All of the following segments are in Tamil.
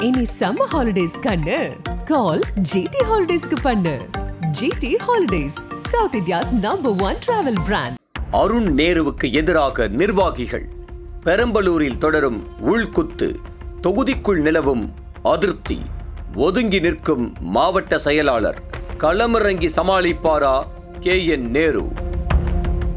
இனி சம்மர் ஹாலிடேஸ் கண்ணு. கால் ஜிடி ஹாலிடேஸ்க்கு பண்ணு. GT holidays south India's number one travel brand Arun நேருவுக்கு எதிராக நிர்வாகிகள். பெரம்பலூரில் தொடரும் உள்குத்து. தொகுதிக்குள் நிலவும் அதிருப்தி. ஒதுங்கி நிற்கும் மாவட்ட செயலாளர். களமிறங்கி சமாளிப்பாரா கே என் நேரு.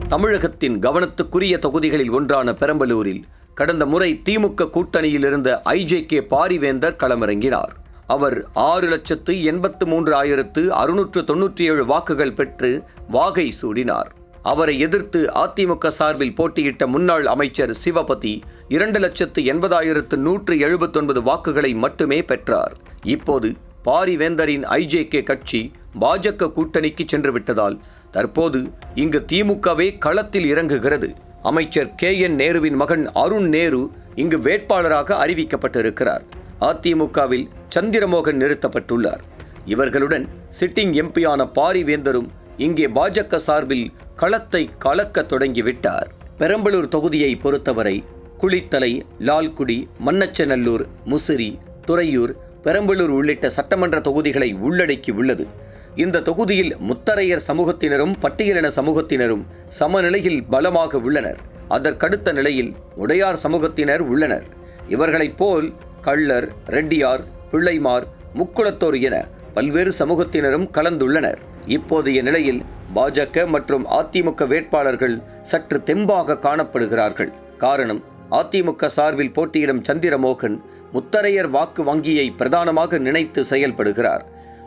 தமிழகத்தின் கவனத்துக்குரிய தொகுதிகளில் ஒன்றான பெரம்பலூரில் கடந்த முறை திமுக கூட்டணியில் இருந்த ஐஜேகே பாரிவேந்தர் களமிறங்கினார். அவர் ஆறு லட்சத்து எண்பத்து மூன்று ஆயிரத்து அறுநூற்று தொன்னூற்றி ஏழு வாக்குகள் பெற்று வாகை சூடினார். அவரை எதிர்த்து அதிமுக சார்பில் போட்டியிட்ட முன்னாள் அமைச்சர் சிவபதி இரண்டு லட்சத்து எண்பதாயிரத்து நூற்று எழுபத்தொன்பது வாக்குகளை மட்டுமே பெற்றார். இப்போது பாரிவேந்தரின் ஐஜேகே கட்சி பாஜக கூட்டணிக்கு சென்று விட்டதால் தற்போது இங்கு திமுகவே களத்தில் இறங்குகிறது. அமைச்சர் கே என் நேருவின் மகன் அருண் நேரு இங்கு வேட்பாளராக அறிவிக்கப்பட்டிருக்கிறார். அதிமுகவில் சந்திரமோகன் நிறுத்தப்பட்டுள்ளார். இவர்களுடன் சிட்டிங் எம்பியான பாரிவேந்தரும் இங்கே பாஜக சார்பில் களத்தை கலக்க தொடங்கிவிட்டார். பெரம்பலூர் தொகுதியை பொறுத்தவரை குளித்தலை லால்குடி மன்னச்சநல்லூர் முசிறி துறையூர் பெரம்பலூர் உள்ளிட்ட சட்டமன்ற தொகுதிகளை உள்ளடக்கி உள்ளது இந்த தொகுதியில் முத்தரையர் சமூகத்தினரும் பட்டியலின சமூகத்தினரும் சமநிலையில் பலமாக உள்ளனர். அதற்கடுத்த நிலையில் உடையார் சமூகத்தினர் உள்ளனர். இவர்களைப் போல் கள்ளர் ரெட்டியார் பிள்ளைமார் முக்குளத்தோர் என பல்வேறு சமூகத்தினரும் கலந்துள்ளனர். இப்போதைய நிலையில் பாஜக மற்றும் அதிமுக வேட்பாளர்கள் சற்று தெம்பாக காணப்படுகிறார்கள். காரணம் அதிமுக சார்பில் போட்டியிடும் சந்திரமோகன் முத்தரையர் வாக்கு வங்கியை பிரதானமாக நினைத்து செயல்படுகிறார்.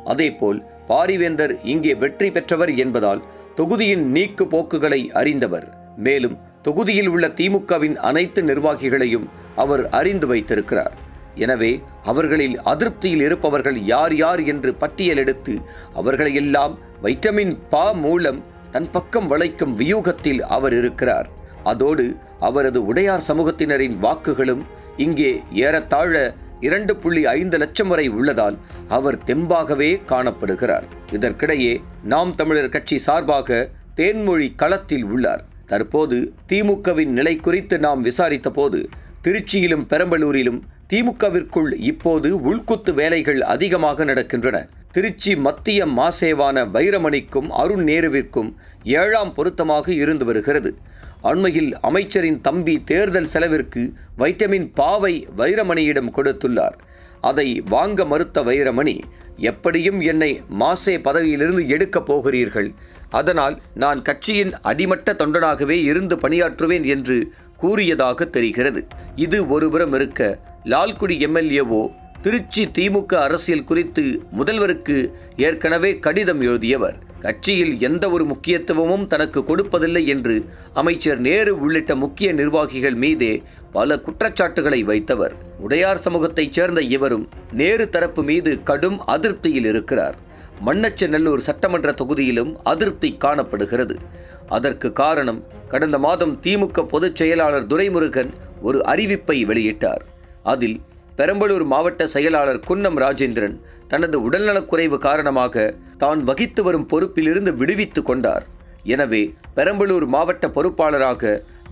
அதேபோல் பாரிவேந்தர் இங்கே வெற்றி பெற்றவர் என்பதால் தொகுதியின் நீக்கு போக்குகளை அறிந்தவர். மேலும் தொகுதியில் உள்ள திமுகவின் அனைத்து நிர்வாகிகளையும் அவர் அறிந்து வைத்திருக்கிறார். எனவே அவர்களில் அதிருப்தியில் இருப்பவர்கள் யார் யார் என்று பட்டியலெடுத்து அவர்களையெல்லாம் வைட்டமின் பா மூலம் தன் பக்கம் வளைக்கும் வியூகத்தில் அவர் இருக்கிறார். அதோடு அவரது உடையார் சமூகத்தினரின் வாக்குகளும் இங்கே ஏறத்தாழ இரண்டு புள்ளி ஐந்து லட்சம் வரை உள்ளதால் அவர் தெம்பாகவே காணப்படுகிறார். இதற்கிடையே நாம் தமிழர் கட்சி சார்பாக தேன்மொழி களத்தில் உள்ளார். தற்போது திமுகவின் நிலை குறித்து நாம் விசாரித்த போது திருச்சியிலும் பெரம்பலூரிலும் திமுகவிற்குள் இப்போது உள்குத்து வேலைகள் அதிகமாக நடக்கின்றன. திருச்சி மத்திய மாசேவான வைரமணிக்கும் அருண் நேருவிற்கும் ஏழாம் பொருத்தமாக இருந்து வருகிறது. அண்மையில் அமைச்சரின் தம்பி தேர்தல் செலவிற்கு வைட்டமின் பாவை வைரமணியிடம் கொடுத்துள்ளார். அதை வாங்க மறுத்த வைரமணி எப்படியும் என்னை மாசே பதவியிலிருந்து எடுக்கப் போகிறீர்கள். அதனால் நான் கட்சியின் அடிமட்ட தொண்டனாகவே இருந்து பணியாற்றுவேன் என்று கூறியதாக தெரிகிறது. இது ஒருபுறம் இருக்க லால்குடி எம்எல்ஏவோ திருச்சி திமுக அரசியல் குறித்து முதல்வருக்கு ஏற்கனவே கடிதம் எழுதியவர். கட்சியில் எந்த ஒரு முக்கியத்துவமும் தனக்கு கொடுப்பதில்லை என்று அமைச்சர் நேரு உள்ளிட்ட முக்கிய நிர்வாகிகள் மீதே பல குற்றச்சாட்டுகளை வைத்தவர். உடையார் சமூகத்தைச் சேர்ந்த இவரும் நேரு தரப்பு மீது கடும் அதிருப்தியில் இருக்கிறார். மண்ணச்சநல்லூர் சட்டமன்ற தொகுதியிலும் அதிருப்தி காணப்படுகிறது. அதற்கு காரணம் கடந்த மாதம் திமுக பொதுச் செயலாளர் துரைமுருகன் ஒரு அறிவிப்பை வெளியிட்டார். அதில் பெரம்பலூர் மாவட்ட செயலாளர் குன்னம் ராஜேந்திரன் தனது உடல்நலக்குறைவு காரணமாக தான் வகித்து வரும் பொறுப்பிலிருந்து விடுவித்து கொண்டார். எனவே பெரம்பலூர் மாவட்ட பொறுப்பாளராக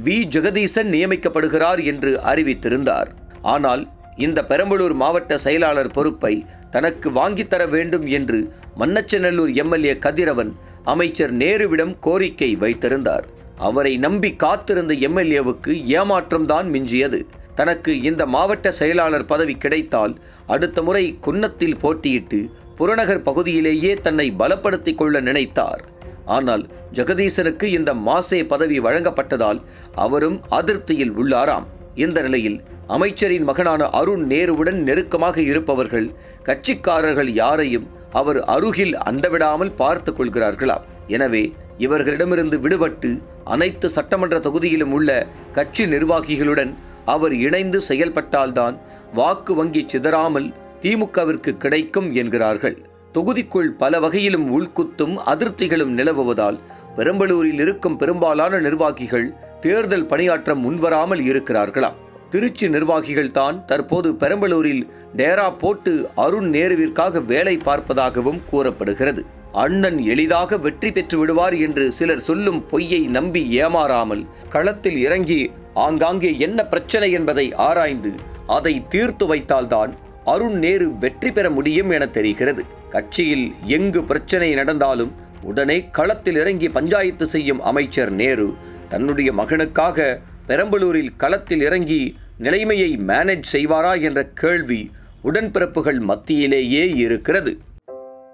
வி. ஜெகதீசன் நியமிக்கப்படுகிறார் என்று அறிவித்திருந்தார். ஆனால் இந்த பெரம்பலூர் மாவட்ட செயலாளர் பொறுப்பை தனக்கு வாங்கித்தர வேண்டும் என்று மன்னச்சநல்லூர் எம்எல்ஏ கதிரவன் அமைச்சர் நேருவிடம் கோரிக்கை வைத்திருந்தார். அவரை நம்பி காத்திருந்த எம்எல்ஏவுக்கு ஏமாற்றம்தான் மிஞ்சியது. தனக்கு இந்த மாவட்ட செயலாளர் பதவி கிடைத்தால் அடுத்த முறை குன்னத்தில் போட்டியிட்டு புறநகர் பகுதியிலேயே தன்னை பலப்படுத்திக் கொள்ள நினைத்தார். ஆனால் ஜெகதீசனுக்கு இந்த மாசே பதவி வழங்கப்பட்டதால் அவரும் அதிருப்தியில் உள்ளாராம். இந்த நிலையில் அமைச்சரின் மகனான அருண் நேருவுடன் நெருக்கமாக இருப்பவர்கள் கட்சிக்காரர்கள் யாரையும் அவர் அருகில் அண்டவிடாமல் பார்த்து கொள்கிறார்களாம். எனவே இவர்களிடமிருந்து விடுபட்டு அனைத்து சட்டமன்ற தொகுதியிலும் உள்ள கட்சி நிர்வாகிகளுடன் அவர் இணைந்து செயல்பட்டால்தான் வாக்கு வங்கி சிதறாமல் திமுகவிற்கு கிடைக்கும் என்கிறார்கள். தொகுதிக்குள் பல வகையிலும் உள்குத்தும் அதிருப்திகளும் நிலவுவதால் பெரம்பலூரில் இருக்கும் பெரும்பாலான நிர்வாகிகள் தேர்தல் பணியாற்ற முன்வராமல் இருக்கிறார்களாம். திருச்சி நிர்வாகிகள் தான் தற்போது பெரம்பலூரில் டேரா போட்டு அருண் நேருவிற்காக வேலை பார்ப்பதாகவும் கூறப்படுகிறது. அண்ணன் எளிதாக வெற்றி பெற்று விடுவார் என்று சிலர் சொல்லும் பொய்யை நம்பி ஏமாறாமல் களத்தில் இறங்கி ஆங்காங்கே என்ன பிரச்சனை என்பதை ஆராய்ந்து அதை தீர்த்து வைத்தால்தான் அருண் நேரு வெற்றி பெற முடியும் என தெரிகிறது. கட்சியில் எங்கு பிரச்சனை நடந்தாலும் உடனே களத்தில் இறங்கி பஞ்சாயத்து செய்யும் அமைச்சர் நேரு தன்னுடைய மகனுக்காக பெரம்பலூரில் களத்தில் இறங்கி நிலைமையை மேனேஜ் செய்வாரா என்ற கேள்வி உடன்பிறப்புகள் மத்தியிலேயே இருக்கிறது.